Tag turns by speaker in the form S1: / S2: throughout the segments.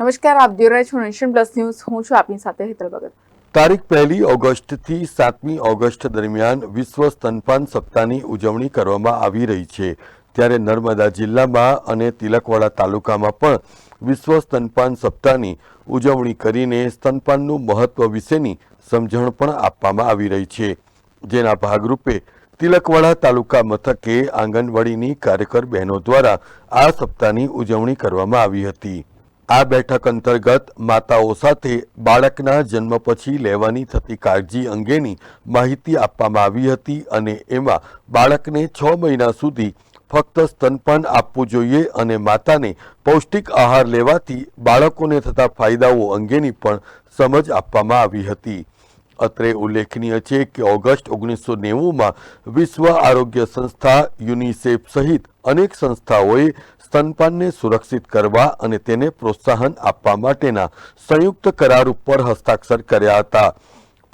S1: નમસ્કાર, આપ જોઈ રહ્યા છો નેશન પ્લસ ન્યૂઝ. હું છું આપની સાથે હેતલ ભગત.
S2: તારીખ પહેલી ઓગસ્ટથી સાતમી ઓગસ્ટ દરમિયાન વિશ્વ સ્તનપાન સપ્તાહની ઉજવણી કરવામાં આવી રહી છે. ત્યારે નર્મદા જિલ્લામાં અને તિલકવાડા તાલુકામાં પણ વિશ્વ સ્તનપાન સપ્તાહની ઉજવણી કરીને સ્તનપાનનું મહત્વ વિશેની સમજણ પણ આપવામાં આવી રહી છે. જેના ભાગરૂપે તિલકવાડા તાલુકા મથકે આંગણવાડીની કાર્યકર બહેનો દ્વારા આ સપ્તાહની ઉજવણી કરવામાં આવી હતી. આ બેઠક અંતર્ગત માતાઓ સાથે બાળકના જન્મ પછી લેવાની થતી કાળજી અંગેની માહિતી આપવામાં આવી હતી અને એમાં બાળકને છ મહિના સુધી ફક્ત સ્તનપાન આપવું જોઈએ અને માતાને પૌષ્ટિક આહાર લેવાથી બાળકોને થતા ફાયદાઓ અંગેની પણ સમજ આપવામાં આવી હતી. અત્રે ઉલ્લેખનીય છે કે ઓગસ્ટ ઓગણીસો નેવુંમાં વિશ્વ આરોગ્ય સંસ્થા યુનિસેફ સહિત અનેક સંસ્થાઓએ સ્તનપાનને સુરક્ષિત કરવા અને તેને પ્રોત્સાહન આપવા માટેના સંયુક્ત કરાર ઉપર હસ્તાક્ષર કર્યા હતા.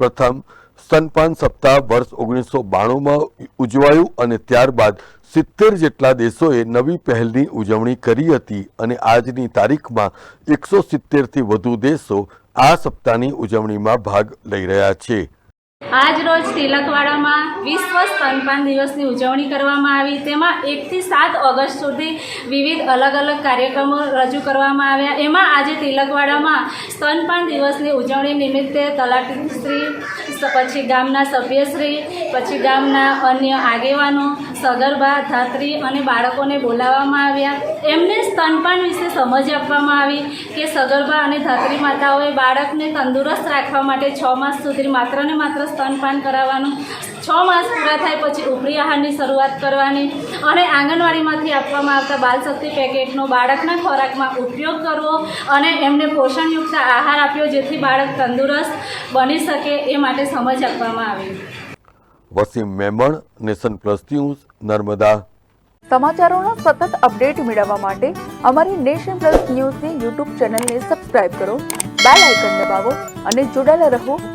S2: પ્રથમ, સ્તનપાન સપ્તાહ વર્ષ ઓગણીસો બાણુંમાં ઉજવાયું અને ત્યારબાદ સિત્તેર જેટલા દેશોએ નવી પહેલની ઉજવણી કરી હતી અને આજની તારીખમાં એકસો સિત્તેરથી વધુ દેશો આ સપ્તાહની ઉજવણીમાં ભાગ લઈ રહ્યા છે.
S3: આજ રોજ તિલકવાડામાં વિશ્વ સ્તનપાન દિવસની ઉજવણી કરવામાં આવી. તેમાં એકથી સાત ઓગસ્ટ સુધી વિવિધ અલગ અલગ કાર્યક્રમો રજૂ કરવામાં આવ્યા. એમાં આજે તિલકવાડામાં સ્તનપાન દિવસની ઉજવણી નિમિત્તે તલાટીશ્રી પછી ગામના સભ્યશ્રી, પછી ગામના અન્ય આગેવાનો, સગર્ભા, ધાત્રી અને બાળકોને બોલાવવામાં આવ્યા. એમને સ્તનપાન વિશે સમજ આપવામાં આવી કે સગર્ભા અને ધાત્રી માતાઓએ બાળકને તંદુરસ્ત રાખવા માટે છ માસ સુધી માત્ર ને માત્ર સ્તનપાન કરાવવાનું. છ માસ પૂરા થાય પછી ઉપરી આહારની શરૂઆત કરવાની અને આંગણવાડીમાંથી આપવામાં આવતા બાલશક્તિ પેકેટનો બાળકના ખોરાકમાં ઉપયોગ કરવો અને એમને પોષણયુક્ત આહાર આપ્યો જેથી બાળક તંદુરસ્ત બની શકે એ માટે સમજ આપવામાં આવી.
S2: Wasim Memon nation plus news Narmada.
S1: સમાચારોના સતત અપડેટ મેળવવા માટે અમારી નેશન પ્લસ ન્યૂઝની યુટ્યુબ ચેનલને સબસ્ક્રાઇબ કરો બેલ આઇકન દબાવો અને જોડાયેલા રહો